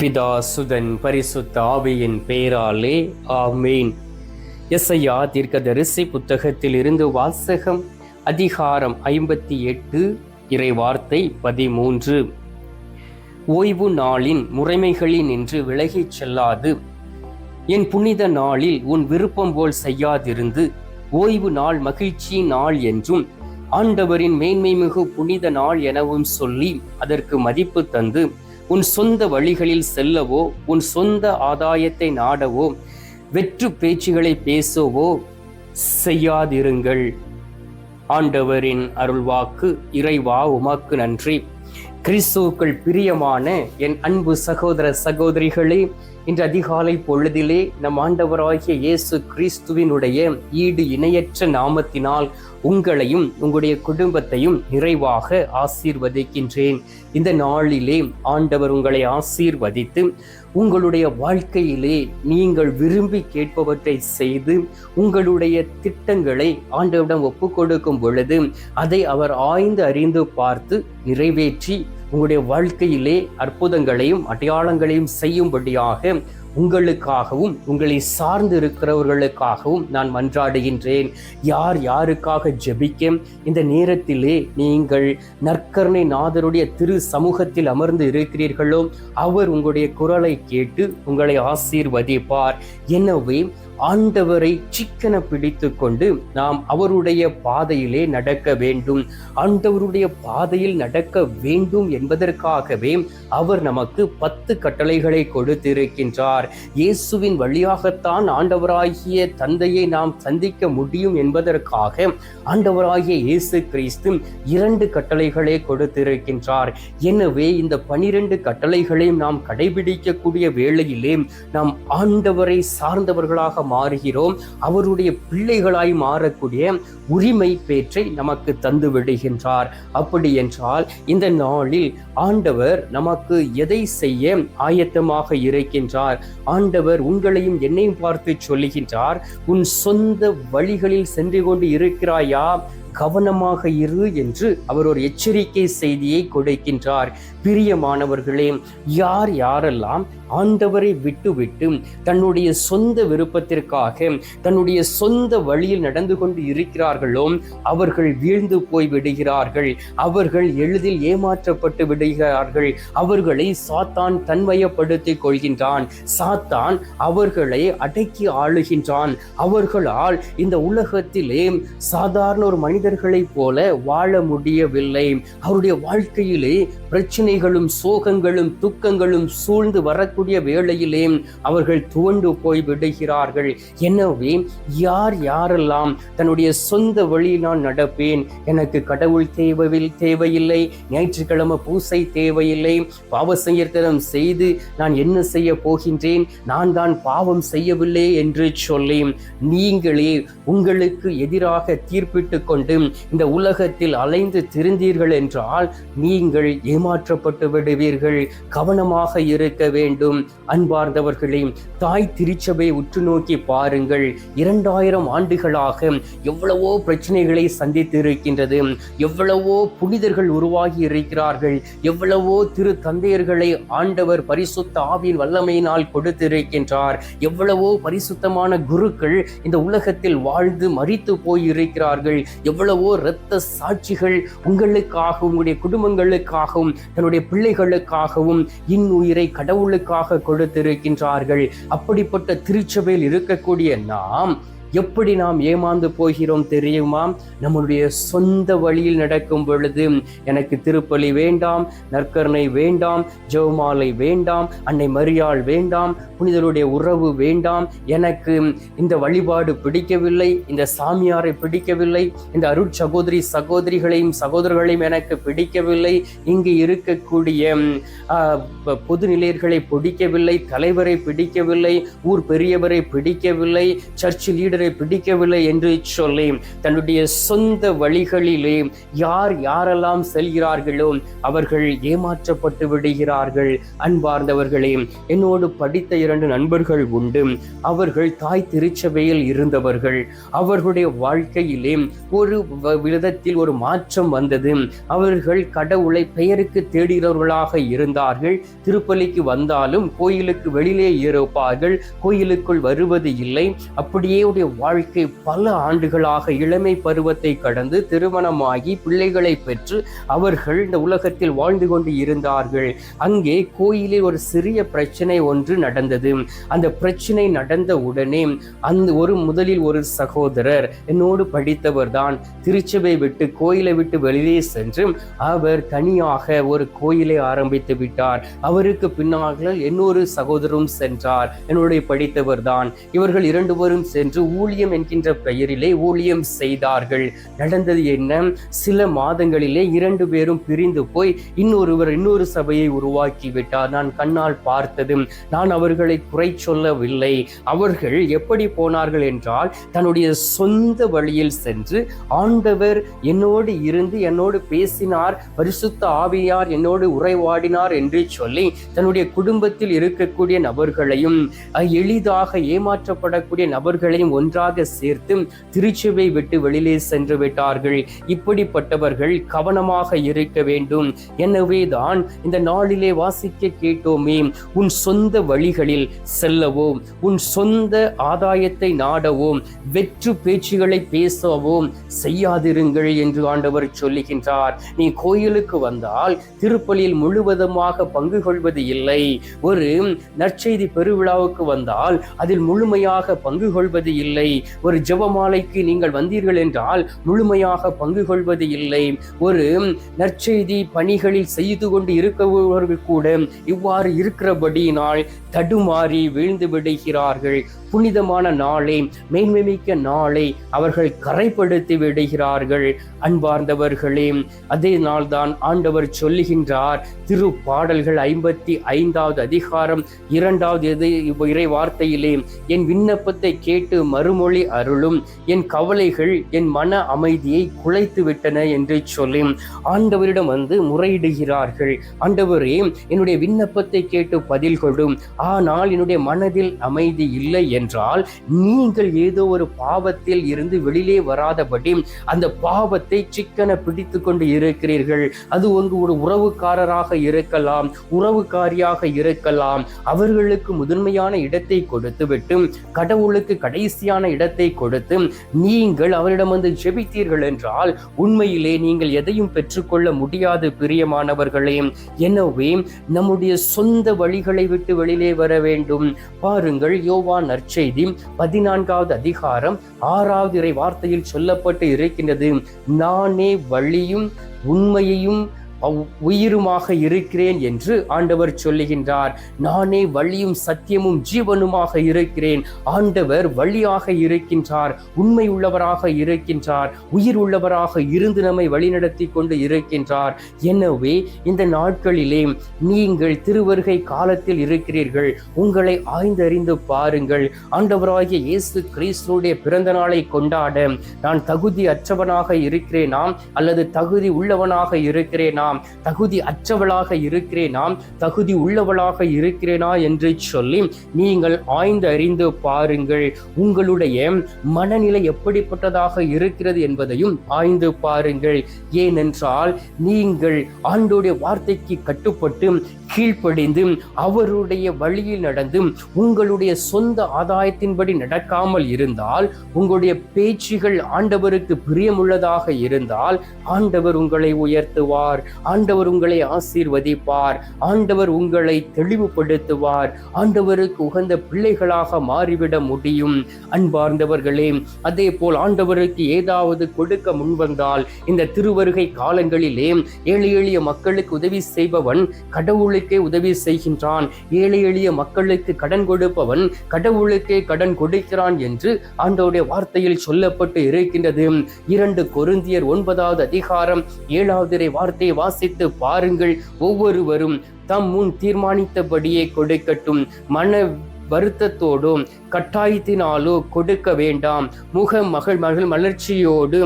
பிதா சுதன் பரிசுத்த ஆவியின் பேராலே ஆமீன். எஸ்ஐயா தீர்க்கதரிசி புத்தகத்தில் இருந்து வாசகம் அதிகாரம் ஐம்பத்தி எட்டு இறை வார்த்தை பதிமூன்று. ஓய்வு நாளின் முறைமைகளில் நின்று விலகிச் செல்லாது. என் புனித நாளில் உன் விருப்பம் போல் செய்யாதிருந்து ஓய்வு நாள் மகிழ்ச்சி நாள் என்றும் ஆண்டவரின் மேன்மை மிகு புனித நாள் எனவும் சொல்லி அதற்கு மதிப்பு தந்து உன் சொந்த வழிகளில் செல்லவோ உன் சொந்த ஆதாயத்தை நாடவோ வெற்று பேச்சுகளை பேசவோ செய்யாதிருங்கள். ஆண்டவரின் அருள்வாக்கு இறைவா உமாக்கு நன்றி. கிறிஸ்துவுக்குள் பிரியமான என் அன்பு சகோதர சகோதரிகளே இன்று அதிகாலை பொழுதிலே நம் ஆண்டவராகிய இயேசு கிறிஸ்துவினுடைய ஈடு இணையற்ற நாமத்தினால் உங்களையும் உங்களுடைய குடும்பத்தையும் நிறைவாக ஆசீர்வதிக்கின்றேன். இந்த நாளிலே ஆண்டவர் உங்களை ஆசீர்வதித்து உங்களுடைய வாழ்க்கையிலே நீங்கள் விரும்பி கேட்பவற்றை செய்து உங்களுடைய திட்டங்களை ஆண்டவரிடம் ஒப்பு கொடுக்கும் பொழுது அதை அவர் ஆய்ந்து அறிந்து பார்த்து நிறைவேற்றி உங்களுடைய வாழ்க்கையிலே அற்புதங்களையும் அடையாளங்களையும் செய்யும்படியாக உங்களுக்காகவும் உங்களை சார்ந்து இருக்கிறவர்களுக்காகவும் நான் மன்றாடுகின்றேன். யார் யாருக்காக ஜெபிக்க இந்த நேரத்திலே நீங்கள் நற்கருணை நாதருடைய திரு சமூகத்தில் அமர்ந்து இருக்கிறீர்களோ அவர் உங்களுடைய குரலை கேட்டு உங்களை ஆசீர்வதிப்பார். எனவே ஆண்டவரை சிக்கன பிடித்து கொண்டு நாம் அவருடைய பாதையிலே நடக்க வேண்டும். ஆண்டவருடைய பாதையில் நடக்க வேண்டும் என்பதற்காகவே அவர் நமக்கு பத்து கட்டளைகளை கொடுத்திருக்கின்றார். இயேசுவின் வழியாகத்தான் ஆண்டவராகிய தந்தையை நாம் சந்திக்க முடியும் என்பதற்காக ஆண்டவராகிய இயேசு கிறிஸ்து இரண்டு கட்டளைகளை கொடுத்திருக்கின்றார். எனவே இந்த பனிரெண்டு கட்டளைகளையும் நாம் கடைபிடிக்கக்கூடிய வேளையிலே நாம் ஆண்டவரை சார்ந்தவர்களாக மாறுகிறோம். அவருடைய பிள்ளைகளாய் மாறக்கூடிய உரிமை பேற்றை நமக்கு தந்து விடுகின்றார். அப்படி என்றால் இந்த நாளில் ஆண்டவர் நமக்கு எதை செய்ய ஆயத்தமாக இருக்கின்றார்? ஆண்டவர் உங்களையும் என்னையும் பார்த்து சொல்லுகின்றார் உன் சொந்த வழிகளில் சென்று கொண்டு இருக்கிறாயா? கவனமாக இரு என்று அவர் ஒரு எச்சரிக்கை செய்தியை கொடுக்கின்றார். பிரியமானவர்களே யார் யாரெல்லாம் ஆண்டவரை விட்டுவிட்டு தன்னுடைய சொந்த விருப்பத்திற்காக தன்னுடைய சொந்த வழியில் நடந்து கொண்டு இருக்கிறார்களோ அவர்கள் வீழ்ந்து போய் விடுகிறார்கள். அவர்கள் எளிதில் ஏமாற்றப்பட்டு விடுகிறார்கள். அவர்களை சாத்தான் தன்மயப்படுத்திக் கொள்கின்றான். சாத்தான் அவர்களை அடக்கி ஆளுகின்றான். அவர்களால் இந்த உலகத்திலே சாதாரண ஒரு மனித மனிதர்களைப் போல வாழ முடியவில்லை. அவருடைய வாழ்க்கையிலே பிரச்சனைகளும் சோகங்களும் துக்கங்களும் சூழ்ந்து வரக்கூடிய வேளையிலே அவர்கள் துவண்டு போய் விடுகிறார்கள். எனவே யார் யாரெல்லாம் தன்னுடைய சொந்த வழியில் நான் நடப்பேன்? எனக்கு கடவுள் தேவையில் தேவையில்லை. ஞாயிற்றுக்கிழமை பூசை தேவையில்லை. பாவ சங்கீர்த்தனம் செய்து நான் என்ன செய்ய போகின்றேன்? நான் தான் பாவம் செய்யவில்லை என்று சொல்லி நீங்களே உங்களுக்கு எதிராக தீர்ப்பிட்டு கொண்டு இந்த உலகத்தில் அலைந்து திரிந்தீர்கள் என்றால் நீங்கள் ஏமாற்றப்பட்டு விடுவீர்கள். கவனமாக இருக்க வேண்டும். அன்பார்ந்தவர்களே தாய் திருச்சபை உற்று நோக்கி பாருங்கள். இரண்டாயிரம் ஆண்டுகளாக எவ்வளவோ பிரச்சனைகளை சந்தித்து இருக்கின்றது எவ்வளவோ புனிதர்கள் உருவாகி இருக்கிறார்கள். எவ்வளவோ திரு தந்தையர்களை ஆண்டவர் பரிசுத்த ஆவியின் வல்லமையினால் கொடுத்திருக்கின்றார். எவ்வளவோ பரிசுத்தமான குருக்கள் இந்த உலகத்தில் வாழ்ந்து மறித்து போய் இருக்கிறார்கள் எவ்வளவோ இரத்த சாட்சிகள் உங்களுக்காகவும் உங்களுடைய குடும்பங்களுக்காகவும் தன்னுடைய பிள்ளைகளுக்காகவும் இன்னுயிரை கடவுளுக்காக கொடுத்திருக்கின்றார்கள். அப்படிப்பட்ட திருச்சபையில் இருக்கக்கூடிய நாம் எப்படி நாம் ஏமாந்து போகிறோம் தெரியுமா? நம்முடைய சொந்த வழியில் நடக்கும் பொழுது எனக்கு திருப்பலி வேண்டாம் நற்கருணை வேண்டாம் ஜெவமாலை வேண்டாம் அன்னை மரியாள் வேண்டாம் புனிதருடைய உறவு வேண்டாம் எனக்கு இந்த வழிபாடு பிடிக்கவில்லை இந்த சாமியாரை பிடிக்கவில்லை இந்த அருட் சகோதரி சகோதரிகளையும் சகோதரர்களையும் எனக்கு பிடிக்கவில்லை இங்கு இருக்கக்கூடிய பொது நிலையர்களை பிடிக்கவில்லை தலைவரை பிடிக்கவில்லை ஊர் பெரியவரை பிடிக்கவில்லை சர்ச் லீடர் கர்த்தரை பிடிக்கவில்லை என்று சொல்லி தன்னுடைய சொந்த வழிகளிலே யார் யாரெல்லாம் செல்கிறார்களோ அவர்கள் ஏமாற்றப்பட்டு விடுகிறார்கள். அன்பார்ந்தவர்களே என்னோடு படித்த இரண்டு நண்பர்கள் உண்டு. அவர்கள் தாய் திருச்சபையில் இருந்தவர்கள். அவர்களுடைய வாழ்க்கையிலே ஒரு விதத்தில் ஒரு மாற்றம் வந்தது. அவர்கள் கடவுளை பெயருக்கு தேடுகிறவர்களாக இருந்தார்கள். திருப்பலிக்கு வந்தாலும் கோயிலுக்கு வெளியிலே இருப்பார்கள் கோயிலுக்குள் வருவது இல்லை. அப்படியே உடைய வாழ்க்கை பல ஆண்டுகளாக இளமை பருவத்தை கடந்து திருமணமாகி பிள்ளைகளை பெற்று அவர்கள் இந்த உலகத்தில் வாழ்ந்து கொண்டு இருந்தார்கள். அங்கே கோயிலில் ஒரு சிறிய பிரச்சனை ஒன்று நடந்தது. அந்த பிரச்சனை நடந்த உடனே அந்த ஒரு முதலில் ஒரு சகோதரர் என்னோடு படித்தவர் தான் திருச்சபை விட்டு கோயிலை விட்டு வெளியே சென்று அவர் தனியாக ஒரு கோயிலை ஆரம்பித்து விட்டார். அவருக்கு பின்னாக இன்னொரு சகோதரரும் சென்றார். என்னுடைய படித்தவர் தான். இவர்கள் இரண்டு பேரும் சென்று ஊழியம் என்கின்ற பெயரிலே ஊழியம் செய்தார்கள். நடந்தது என்ன? சில மாதங்களிலே இரண்டு பேரும் பிரிந்து போய் இன்னொருவர் இன்னொரு சபையை உருவாக்கி விட்டார். நான் கண்ணால் பார்த்ததும் நான் அவர்களை குறை சொல்லவில்லை. அவர்கள் எப்படி போனார்கள் என்றால் தன்னுடைய சொந்த வழியில் சென்று ஆண்டவர் என்னோடு இருந்து என்னோடு பேசினார். பரிசுத்த ஆவியார் என்னோடு உரைவாடினார் என்று சொல்லி தன்னுடைய குடும்பத்தில் இருக்கக்கூடிய நபர்களையும் எளிதாக ஏமாற்றப்படக்கூடிய நபர்களையும் ஒன்று ஒன்றாக சேர்த்து திருச்சபை விட்டு வெளியிலே சென்று விட்டார்கள். இப்படிப்பட்டவர்கள் கவனமாக இருக்க வேண்டும். எனவே தான் இந்த நாளிலே வாசிக்க கேட்டோமே உன் சொந்த வழிகளில் செல்லவும் உன் சொந்த ஆதாயத்தை நாடவோ வெற்று பேச்சுகளை பேசவும் செய்யாதிருங்கள் என்று ஆண்டவர் சொல்லுகின்றார். நீ கோயிலுக்கு வந்தால் திருப்பலியில் முழுவதுமாக பங்கு கொள்வது இல்லை. ஒரு நற்செய்தி பெருவிழாவுக்கு வந்தால் அதில் முழுமையாக பங்கு கொள்வது இல்லை. ஒரு ஜெபமாலைக்கு நீங்கள் வந்தீர்கள் என்றால் முழுமையாக பங்கு கொள்வது இல்லை. ஒரு நற்செய்தி பணிகளில் செய்து கொண்டு இருக்கவர்கள் கூட இவ்வாறு இருக்கிறபடியினால் தடுமாறி வீழ்ந்து விடுகிறார்கள். புனிதமான நாளை மேன்மைமிக்க நாளை அவர்கள் கரைப்படுத்தி விடுகிறார்கள். அன்பார்ந்தவர்களே அதே நாள்தான் ஆண்டவர் சொல்லுகின்றார். திரு பாடல்கள் ஐம்பத்தி ஐந்தாவது அதிகாரம் இரண்டாவது எது இறை வார்த்தையிலே என் விண்ணப்பத்தை கேட்டு மறுமொழி அருளும். என் கவலைகள் என் மன அமைதியை குலைத்து விட்டன என்று சொல்லி ஆண்டவரிடம் வந்து முறையிடுகிறார்கள். ஆண்டவரே என்னுடைய விண்ணப்பத்தை கேட்டு பதில் கொடும். ஆனால் என்னுடைய மனதில் அமைதி இல்லை என்றால் நீங்கள் ஏதோ ஒரு பாவத்தில் இருந்து வெளியிலே வராதபடி அந்த பாவத்தை சிக்கன பிடித்து கொண்டு இருக்கிறீர்கள். அது உங்களோட உறவுக்காரராக இருக்கலாம் உறவுக்காரியாக இருக்கலாம். அவர்களுக்கு முதன்மையான இடத்தை கொடுத்துவிட்டு கடவுளுக்கு கடைசியான இடத்தை கொடுத்து நீங்கள் அவரிடம் வந்து ஜெபித்தீர்கள் என்றால் உண்மையிலே நீங்கள் எதையும் பெற்றுக்கொள்ள முடியாது பிரியமானவர்களே. எனவே நம்முடைய சொந்த வழிகளை விட்டு வெளியிலே வர வேண்டும். பாருங்கள் யோவான் நற்செய்தி பதினான்காவது அதிகாரம் ஆறாவது இறை வார்த்தையில் சொல்லப்பட்டு இருக்கின்றது. நானே வழியும் உண்மையையும் உயிருமாக இருக்கிறேன் என்று ஆண்டவர் சொல்லுகின்றார். நானே வழியும் சத்தியமும் ஜீவனுமாக இருக்கிறேன். ஆண்டவர் வழியாக இருக்கின்றார் உண்மை உள்ளவராக இருக்கின்றார் உயிர் உள்ளவராக இருந்து நம்மை வழிநடத்தி கொண்டு இருக்கின்றார். எனவே இந்த நாட்களிலே நீங்கள் திருவருகை காலத்தில் இருக்கிறீர்கள். உங்களை ஆய்ந்தறிந்து பாருங்கள். ஆண்டவராகிய இயேசு கிறிஸ்துடைய பிறந்த நாளை கொண்டாட நான் தகுதி அற்றவனாக இருக்கிறேனா? அல்லது தகுதி உள்ளவனாக இருக்கிறேனா? தகுதி அற்றவளாக இருக்கிறேனா தகுதி உள்ளவளாக இருக்கிறேனா என்று சொல்லி நீங்கள் ஆய்ந்து அறிந்து பாருங்கள். உங்களுடைய மனநிலை எப்படிப்பட்டதாக இருக்கிறது என்பதையும் ஆய்ந்து பாருங்கள். ஏனென்றால் நீங்கள் ஆண்டோடைய வார்த்தைக்கு கட்டுப்பட்டு கீழ்ப்படிந்து அவருடைய வழியில் நடந்து உங்களுடைய சொந்த ஆதாயத்தின்படி நடக்காமல் இருந்தால் உங்களுடைய பேச்சுகள் ஆண்டவருக்கு பிரியமுள்ளதாக இருந்தால் ஆண்டவர் உங்களை உயர்த்துவார். ஆண்டவர் உங்களை ஆசீர்வதிப்பார். ஆண்டவர் உங்களை தெளிவுபடுத்துவார். ஆண்டவருக்கு உகந்த பிள்ளைகளாக மாறிவிட முடியும். அன்பார்ந்தவர்களே அதே போல் ஆண்டவருக்கு ஏதாவது கொடுக்க முன்வந்தால் இந்த திருவருகை காலங்களிலே ஏழை எளிய மக்களுக்கு உதவி செய்பவன் கடவுளுக்கே உதவி செய்கின்றான். ஏழை எளிய மக்களுக்கு கடன் கொடுப்பவன் கடவுளுக்கே கடன் கொடுக்கிறான் என்று ஆண்டவருடைய வார்த்தையில் சொல்லப்பட்டு இருக்கின்றது. இரண்டு கொருந்தியர் ஒன்பதாவது அதிகாரம் ஏழாவது வார்த்தையை வாசித்து பாருங்கள். ஒவ்வொருவரும் தம் முன் தீர்மானித்தபடியே கொடுக்கட்டும். மன வருத்தத்தோடோ கட்டாயத்தினாலோ கொடுக்க வேண்டாம். முக மகள் மகள் மலர்ச்சியோடு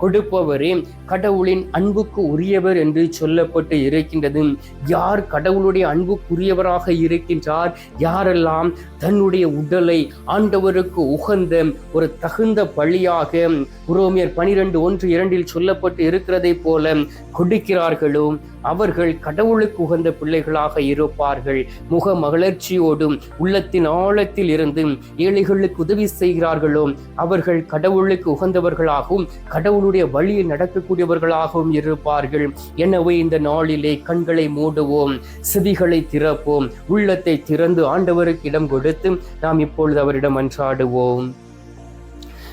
கொடுப்பவரே கடவுளின் அன்புக்கு உரியவர் என்று சொல்லப்பட்டு இருக்கின்றது. யார் கடவுளுடைய அன்புக்குரியவராக இருக்கின்றார்? யாரெல்லாம் தன்னுடைய உடலை ஆண்டவருக்கு உகந்த ஒரு தகுந்த பழியாக உரோமியர் பனிரெண்டு ஒன்று இரண்டில் சொல்லப்பட்டு இருக்கிறதை போல கொடுக்கிறார்களோ அவர்கள் கடவுளுக்கு உகந்த பிள்ளைகளாக இருப்பார்கள். முக மகிழ்ச்சியோடும் உள்ளத்தின் ஆழத்தில் இருந்து ஏழைகளுக்கு உதவி செய்கிறார்களோ அவர்கள் கடவுளுக்கு உகந்தவர்களாகவும் கடவுளுடைய வழியில் நடக்கக்கூடியவர்களாகவும் இருப்பார்கள். எனவே இந்த நாளிலே கண்களை மூடுவோம் செவிகளை திறப்போம் உள்ளத்தை திறந்து ஆண்டவருக்கு இடம் கொடுத்து நாம் இப்பொழுது அவரிடம் அன்றாடுவோம்.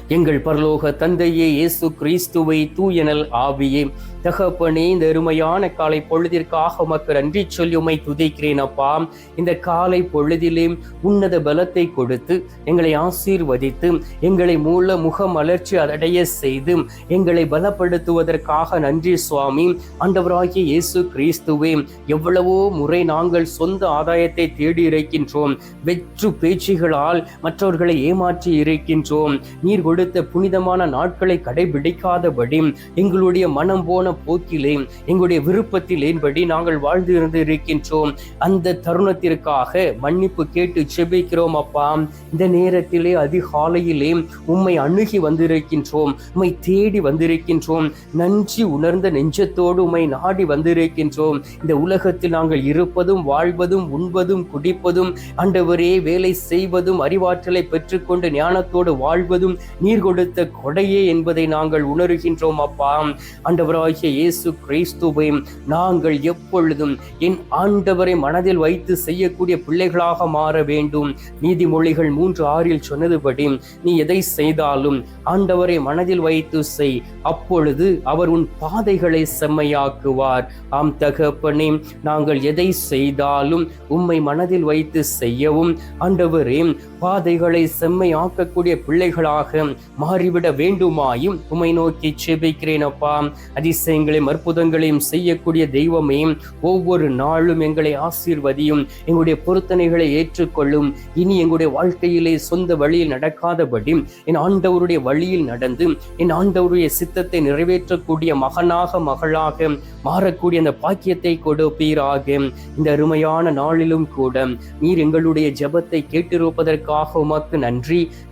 எங்கள் பரலோக தந்தையே இயேசு கிறிஸ்துவை தூயனல் ஆவியே தகப்பனே இந்த அருமையான காலை பொழுதிற்காக உமக்கு நன்றி சொல்லி உமை துதிக்கிறேன் அப்பா. இந்த காலை பொழுதிலே உன்னத பலத்தை கொடுத்து எங்களை ஆசீர்வதித்து எங்களை மூல முக மலர்ச்சி அடைய செய்து எங்களை பலப்படுத்துவதற்காக நன்றி சுவாமி. ஆண்டவராகிய இயேசு கிறிஸ்துவே எவ்வளவோ முறை நாங்கள் சொந்த ஆதாயத்தை தேடி இருக்கின்றோம். வெற்று பேச்சுகளால் மற்றவர்களை ஏமாற்றி இருக்கின்றோம். நீர் கொடுத்த புனிதமான நாட்களை கடைபிடிக்காதபடி எங்களுடைய மனம் போன போக்கிலே எங்களுடைய விருப்பத்திலேன்படி நாங்கள் வாழ்ந்து இருந்து இருக்கின்றோம். அந்த தருணத்திற்காக மன்னிப்பு கேட்டு செபிக்கிறோம் அப்பா. இந்த நேரத்திலே அதிகாலையிலே உம்மை அணுகி வந்திருக்கின்றோம். உம்மை தேடி வந்திருக்கின்றோம். நன்றி உணர்ந்த நெஞ்சத்தோடு உம்மை நாடி வந்திருக்கின்றோம். இந்த உலகத்தில் நாங்கள் இருப்பதும் வாழ்வதும் உண்பதும் குடிப்பதும் ஆண்டவரே வேலை செய்வதும் அறிவாற்றலை பெற்றுக்கொண்டு ஞானத்தோடு வாழ்வதும் நீர் கொடுத்த கொடையே என்பதை நாங்கள் உணர்கின்றோம் அப்பா. ஆண்டவராகிய இயேசு கிறிஸ்துவை நாங்கள் எப்பொழுதும் என் ஆண்டவரை மனதில் வைத்து செய்யக்கூடிய பிள்ளைகளாக மாற வேண்டும். நீதிமொழிகள் மூன்று ஆறில் சொன்னதுபடி நீ எதை செய்தாலும் ஆண்டவரை மனதில் வைத்து செய். அப்பொழுது அவர் உன் பாதைகளை செம்மையாக்குவார். ஆம் தகப்பனே நாங்கள் எதை செய்தாலும் உம்மை மனதில் வைத்து செய்யவும் ஆண்டவரே பாதைகளை செம்மையாக்கக்கூடிய பிள்ளைகளாக மாறிவிட வேண்டுமாயும் உம்மை நோக்கி செபிக்கிறேன் அப்பா. அதிசய அதிசயங்களையும் அற்புதங்களையும் செய்யக்கூடிய தெய்வமே ஒவ்வொரு நாளும் எங்களை ஆசீர்வதியும் எங்களுடைய பொருத்தனைகளை ஏற்றுக்கொள்ளும். இனி எங்களுடைய வாழ்க்கையிலே சொந்த வழியில் நடக்காதபடி என் ஆண்டவருடைய வழியில் நடந்து என் ஆண்டவருடைய சித்தத்தை நிறைவேற்றக்கூடிய மகனாக மகளாக மாறக்கூடிய அந்த பாக்கியத்தை கொடுப்பீராக. இந்த அருமையான நாளிலும் கூட நீர் எங்களுடைய ஜெபத்தை கேட்டிருப்பதற்காக உமக்கு நன்றி.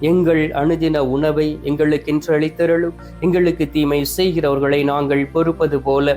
எங்கள் அணுதின உணவை எங்களுக்கென்று அளித்தருளும் எங்களுக்கு தீமை செய்கிறவர்களை நாங்கள் பொறுப்பது போல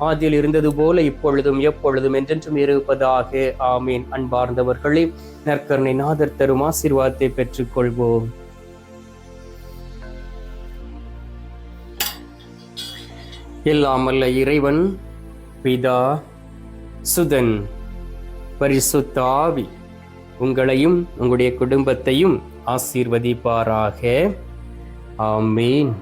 ஆதியில் இருந்தது போல இப்பொழுதும் எப்பொழுதும் என்றென்றும் இருப்பதாக. ஆமீன். அன்பார்ந்தவர்களே நற்கருணை நாதர் தரும் ஆசீர்வாதத்தை பெற்றுக்கொள்வோம். எல்லாமல்ல இறைவன் பிதா சுதன் பரிசுத்தாவி உங்களையும் உங்களுடைய குடும்பத்தையும் ஆசீர்வதிப்பாராக. ஆமீன்.